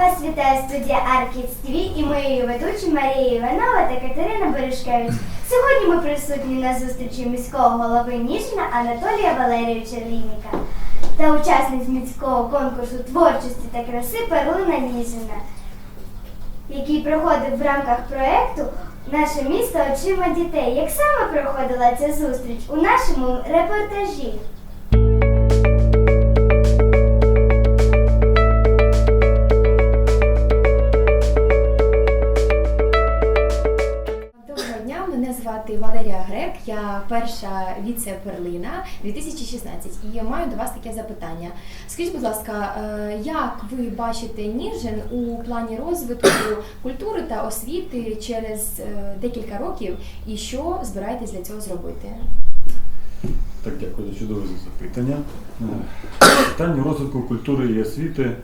Вас вітає студія Аркіц ТВ і ми ведучі Марія Іванова та Катерина Бережкевич. Сьогодні ми присутні на зустрічі міського голови Ніжина Анатолія Валерійовича Лініка та учасниць міського конкурсу творчості та краси Перлина Ніжина, який проходив в рамках проєкту Наше місто очима дітей. Як саме проходила ця зустріч у нашому репортажі? Перша віце-перлина 2016 і маю до вас таке запитання. Скажіть, будь ласка, е, як ви бачите Ніжин у плані розвитку культури та освіти через е, декілька років і що збираєтесь для цього зробити? Так, дякую за чудове запитання. Е, Питання розвитку культури і освіти.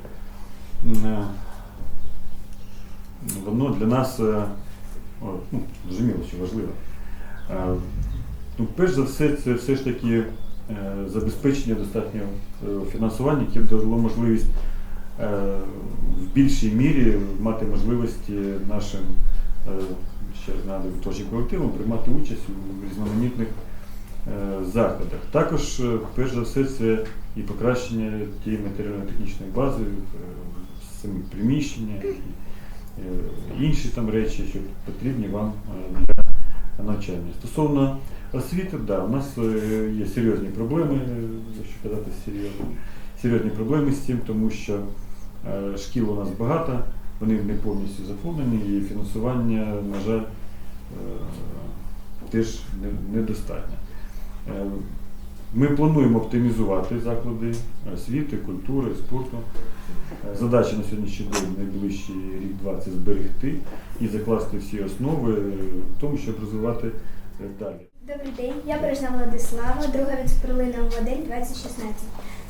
Воно для нас ну, зрозуміло, що важливо. Ну, перш за все, це все ж таки е, забезпечення достатнього е, фінансування, яке б дало можливість е, в більшій мірі мати можливості нашим ще нагадую, творчим колективам приймати участь у різноманітних заходах. Також, перш за все, це і покращення тієї матеріально-технічної бази, самі приміщення, і, інші там речі, що потрібні вам для навчання. Стосовно освіти, да, у нас е, є серйозні проблеми, е, якщо казати серйозно, серйозні проблеми з цим, тому що е, шкіл у нас багато, вони не повністю заповнені, і фінансування, на жаль, е, теж недостатньо. Е, Ми плануємо оптимізувати заклади освіти, культури, спорту. Е, Задача на сьогоднішній день найближчий рік-два це зберегти і закласти всі основи е, в тому, щоб розвивати е, далі. Добрий день, я Бережна Владислава, друга віце-перлина в модель 2016.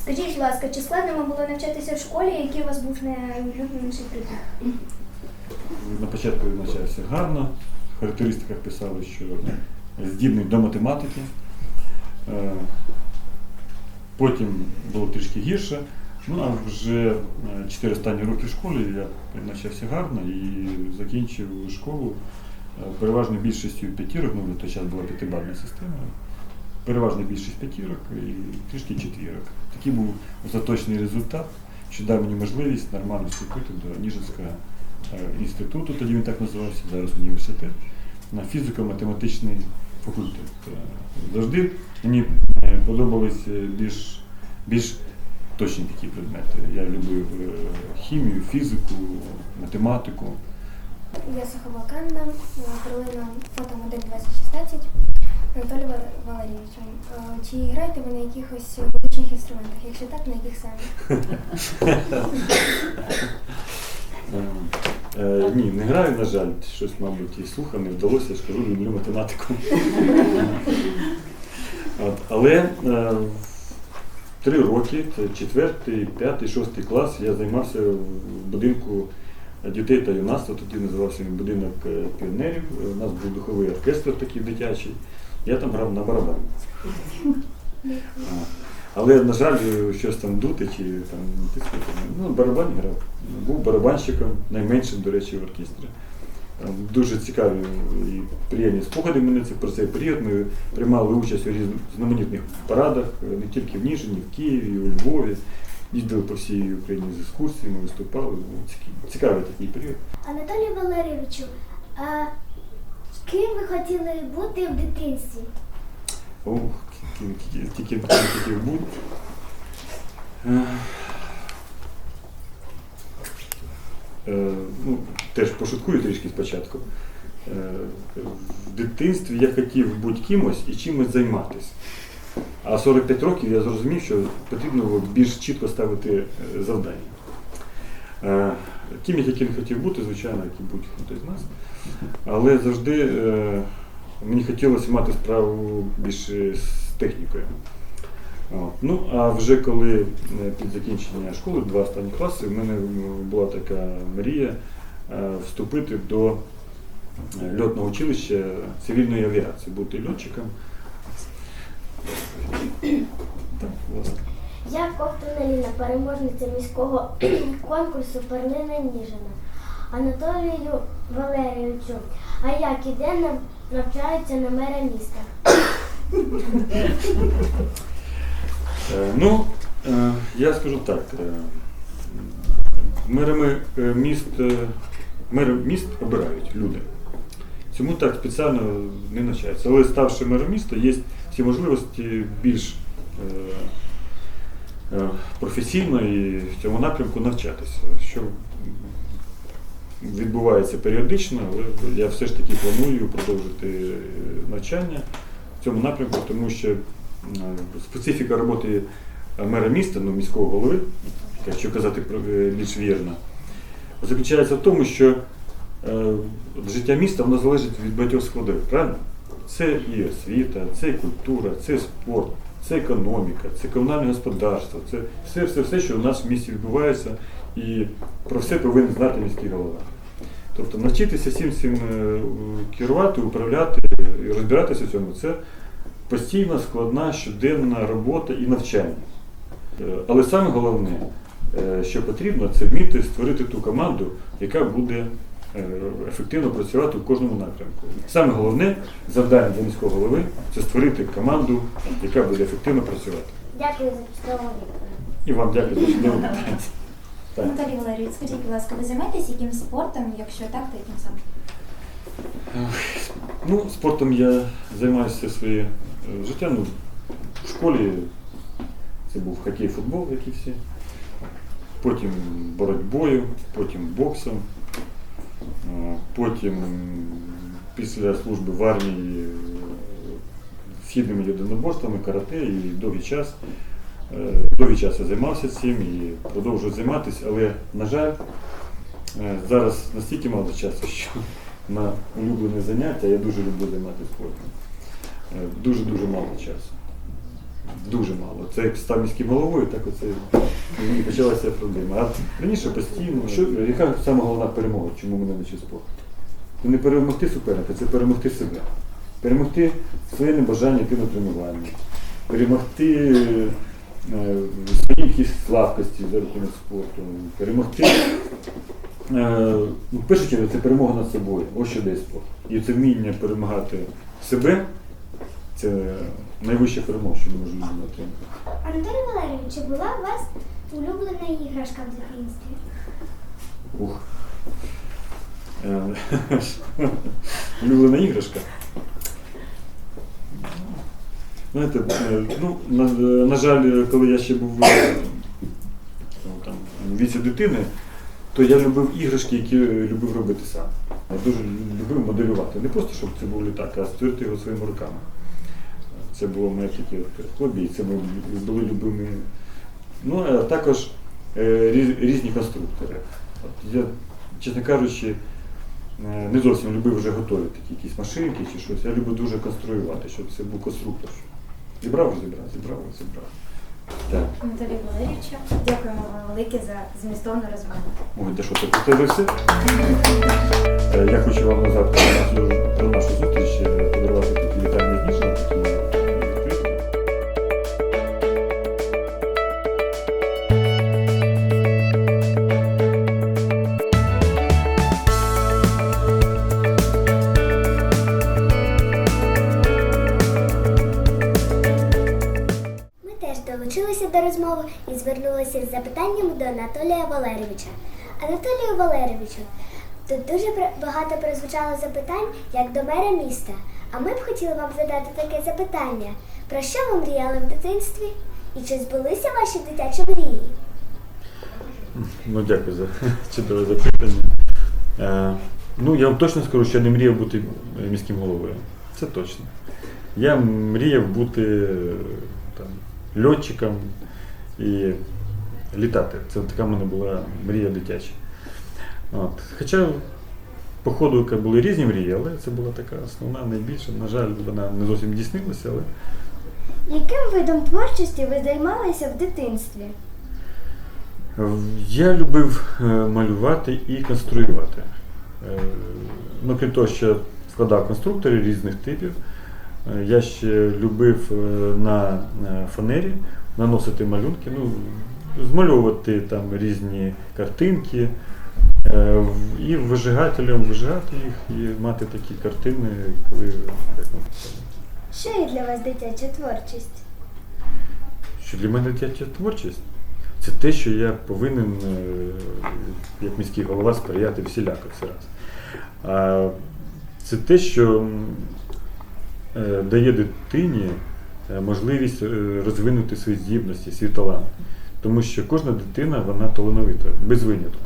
Скажіть, будь ласка, чи складно вам було навчатися в школі, який у вас був найулюбленіший предмет? На початку я навчався гарно, в характеристиках писали, що здібний до математики. Потім було трішки гірше. Ну а вже е, чотири останні роки в школі я навчався гарно і закінчив школу е, переважно більшістю п'ятірок, ну в той час була п'ятибальна система. Переважно більшість п'ятірок і трішки четвірок. Такий був остаточний результат, що дав мені можливість нормально вступити до Ніжинського е, інституту, тоді він так називався, зараз університет, на фізико-математичний факультет. Завжди мені е, подобались е, більш, більш точні такі предмети. Я любив е, хімію, фізику, математику. Я Сахова Канна, перлина фотомодель 2016 Анатолій Вал- Валерійовичем. Е, Чи граєте ви на якихось музичних інструментах? Якщо так, на яких саме? Е, ні, не граю, на жаль, щось, мабуть, і слуха не вдалося, я ж кажу, люблю математику. От, але е, три роки, четвертий, п'ятий, шостий клас, я займався в будинку дітей та юнацтва, тоді називався він будинок е, піонерів. Е, У нас був духовий оркестр такий дитячий. Я там грав на барабані. Але, на жаль, щось там дути чи там тискати. Ну, барабан грав. Був барабанщиком, найменшим, до речі, в оркестрі. Там Дуже цікаві і приємні спогади мене це про цей період. Ми приймали участь у різноманітних парадах, не тільки в Ніжині, в Києві, у Львові. Їздили по всій Україні з екскурсіями, виступали. Цікавий такий період. Анатолію Валерійовичу, а ким ви хотіли бути в дитинстві? Ох, тільки тільки бути. Е, е, ну, теж пошуткую трішки спочатку. Е, В дитинстві я хотів бути кимось і чимось займатися. А 45 років я зрозумів, що потрібно більш чітко ставити е, завдання. Е, Ким я тільки не хотів бути, звичайно, як і будь-хто з нас. Але завжди е, мені хотілося мати справу більше з технікою. От. Ну, а вже коли е, під закінчення школи, два останні класи, в мене була така мрія е, вступити до е, льотного училища цивільної авіації, бути льотчиком. Я Ковтуна Ліна, переможниця міського конкурсу Перлина Ніжина. Анатолію Валерійовичу, а як і де нав- навчаються на мера міста? Е, Ну, е, я скажу так. е, Мерами міст, мери міст обирають люди. Цьому так спеціально не навчаються. Але ставши мером міста, є всі можливості більш професійно і в цьому напрямку навчатися, що відбувається періодично, але я все ж таки планую продовжити е, навчання в цьому напрямку, тому що е, специфіка роботи мера міста, ну, міського голови, якщо казати про- е, більш вірно, заключається в тому, що е, життя міста воно залежить від багатьох складових, правильно? Це і освіта, це і культура, це спорт, це економіка, це комунальне господарство, це все, все, все, що у нас в місті відбувається, і про все повинен знати міський голова. Тобто навчитися всім цим е, керувати, управляти і розбиратися в цьому це постійна, складна, щоденна робота і навчання. Е, Але саме головне, е, що потрібно, це вміти створити ту команду, яка буде ефективно працювати в кожному напрямку. Саме головне завдання для міського голови це створити команду, яка буде ефективно працювати. Дякую за чудову відповідь. І вам дякую за чудове питання. Так. Анатолій Валерійович, скажіть, будь ласка, ви займаєтесь яким спортом? Якщо так, то яким саме? Ну, спортом я займаюся все своє е, життя. Ну, в школі це був хокей, футбол, як і всі. Потім боротьбою, потім боксом. Е, Потім після служби в армії е, східними єдиноборствами, карате і довгий час. Е, Довгий час я займався цим і продовжую займатися, але, на жаль, е, зараз настільки мало часу, що на улюблене заняття я дуже люблю займатися спортом. Е, Дуже-дуже мало часу. Дуже мало. Це як став міським головою, так оце і почалася проблема. А раніше постійно, що, яка саме головна перемога, чому мене навчив спорт? Це не перемогти суперника, це перемогти себе. Перемогти своє небажання йти на тренування, перемогти е, свої якісь слабкості за рахунок спорту, перемогти. Е, ну, першу чергу це перемога над собою. Ось що дає спорт. І це вміння перемагати себе це найвища перемога, що ми можемо отримати. Анатолій Валерійович, чи була у вас улюблена іграшка в дитинстві? Ух. Е, Улюблена іграшка. Знаєте, е, ну, на, на жаль, коли я ще був е, ну, там, віці дитини, то я любив іграшки, які любив робити сам. Я дуже любив моделювати. Не просто, щоб це був літак, а створити його своїми руками. Це було моє таке хобі, і це ми були любими. Ну, а також е, різні конструктори. От я, чесно кажучи, е, не зовсім любив вже готові такі якісь машинки чи щось. Я любив дуже конструювати, щоб це був конструктор. Зібрав, розібрав, зібрав, розібрав. Так. Анатолій Валерійович, дякуємо вам велике за змістовну розмову. Ой, де що це все? Е, Я хочу вам назад про нашу, про нашу зустріч долучилися і звернулися з запитаннями до Анатолія Валерійовича. Анатолію Валерійовичу, тут дуже багато прозвучало запитань як до мера міста. А ми б хотіли вам задати таке запитання: про що ви мріяли в дитинстві? І чи збулися ваші дитячі мрії? Ну, дякую за чудове запитання. Е, ну, я вам точно скажу, що я не мріяв бути міським головою. Це точно. Я мріяв бути там, льотчиком і літати. Це така в мене була мрія дитяча. От. Хоча, по ходу були різні мрії, але це була така основна, найбільша. На жаль, вона не зовсім дійснилася, але Яким видом творчості ви займалися в дитинстві? Я любив е, малювати і конструювати. Е, Ну, крім того, що складав конструктори різних типів, Е, Я ще любив на фанері наносити малюнки, ну, змальовувати там різні картинки е, і вижигателем вижигати їх і мати такі картини, коли як Що є для вас дитяча творчість? що для мене дитяча творчість це те, що я повинен, е, як міський голова, сприяти всіляко все раз. А це те, що е, дає дитині можливість е, розвинути свої здібності, свій талант. Тому що кожна дитина вона талановита, без винятку.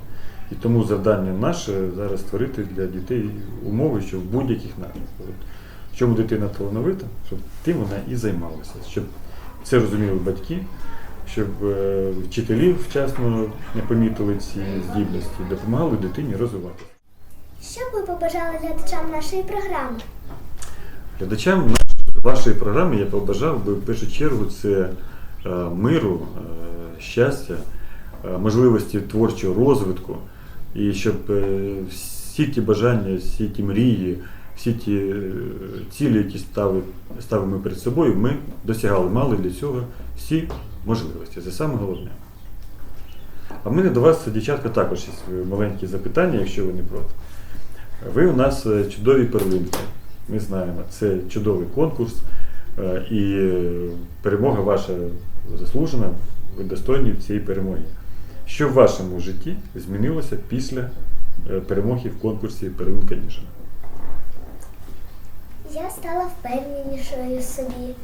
І тому завдання наше зараз створити для дітей умови, що в будь-яких напрямках. Чому дитина талановита, щоб тим вона і займалася, щоб це розуміли батьки, щоб е, вчителі вчасно не помітили ці здібності, допомагали дитині розвиватися. Що б ви побажали глядачам нашої програми? Глядачам нашої- вашої програми я побажав би в першу чергу це е, миру, е, щастя, е, можливості творчого розвитку, і щоб всі ті бажання, всі ті мрії, всі ті цілі, які стави- ставимо перед собою, ми досягали, мали для цього всі можливості. Це саме головне. А в мене до вас, дівчатка, також є маленькі запитання, якщо ви не проти. Ви у нас чудові перлинки. Ми знаємо, це чудовий конкурс, е, і перемога ваша заслужена, ви достойні цієї перемоги. Що в вашому житті змінилося після е, перемоги в конкурсі Перлинка Ніжина? Я стала впевненішою собі,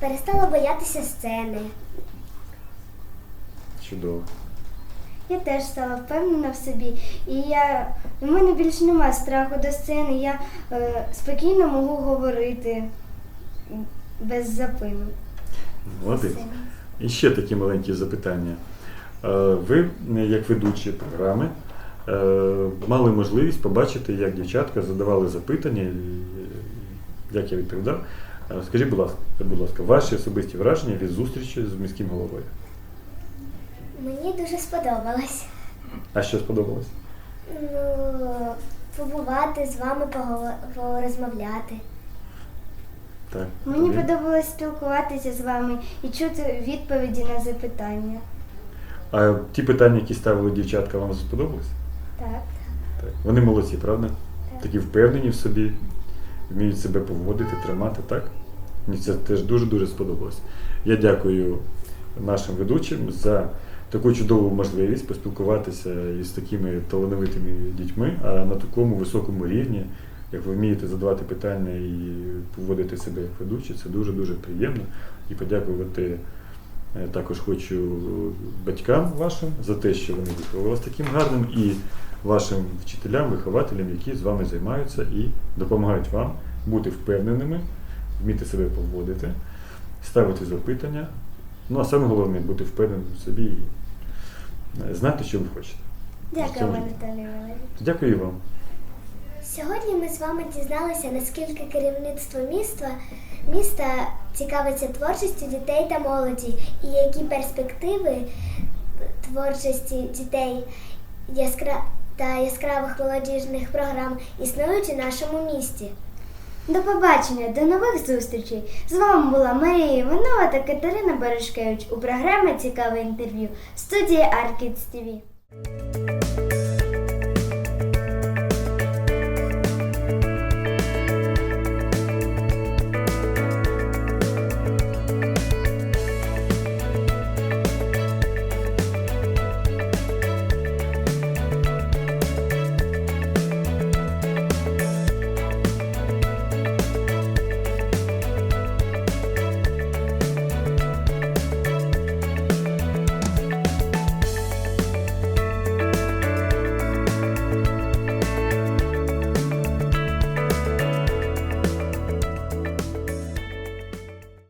перестала боятися сцени. Чудово. Я теж стала впевнена в собі. І я у мене більше немає страху до сцени. Я е, спокійно можу говорити без запину. Молодець. І ще такі маленькі запитання. Е, Ви, як ведучі програми, е, мали можливість побачити, як дівчатка задавали запитання, як я відповідав. Е, Скажіть, будь ласка, будь ласка, ваші особисті враження від зустрічі з міським головою. Мені дуже сподобалось. А що сподобалось? Ну, побувати з вами, порозмовляти. Так. Мені тобі? подобалось спілкуватися з вами і чути відповіді на запитання. А ті питання, які ставили дівчатка, вам сподобались? Так. Так. Вони молодці, правда? Так. Такі впевнені в собі, вміють себе поводити, тримати, так? Мені це теж дуже-дуже сподобалось. Я дякую нашим ведучим за таку чудову можливість поспілкуватися із такими талановитими дітьми, а на такому високому рівні, як ви вмієте задавати питання і поводити себе як ведучі, це дуже-дуже приємно. І подякувати е, також хочу батькам вашим за те, що вони виховали вас таким гарним, і вашим вчителям, вихователям, які з вами займаються і допомагають вам бути впевненими, вміти себе поводити, ставити запитання. Ну а саме головне бути впевненим в собі е, знати, що ви хочете. Дякую, Валерійович. Дякую і вам. Сьогодні ми з вами дізналися, наскільки керівництво міста, міста цікавиться творчістю дітей та молоді, і які перспективи творчості дітей яскра... та яскравих молодіжних програм існують у нашому місті. До побачення, до нових зустрічей. З вами була Марія Іванова та Катерина Бережкевич у програмі Цікаве інтерв'ю студії Аркідс ТВ.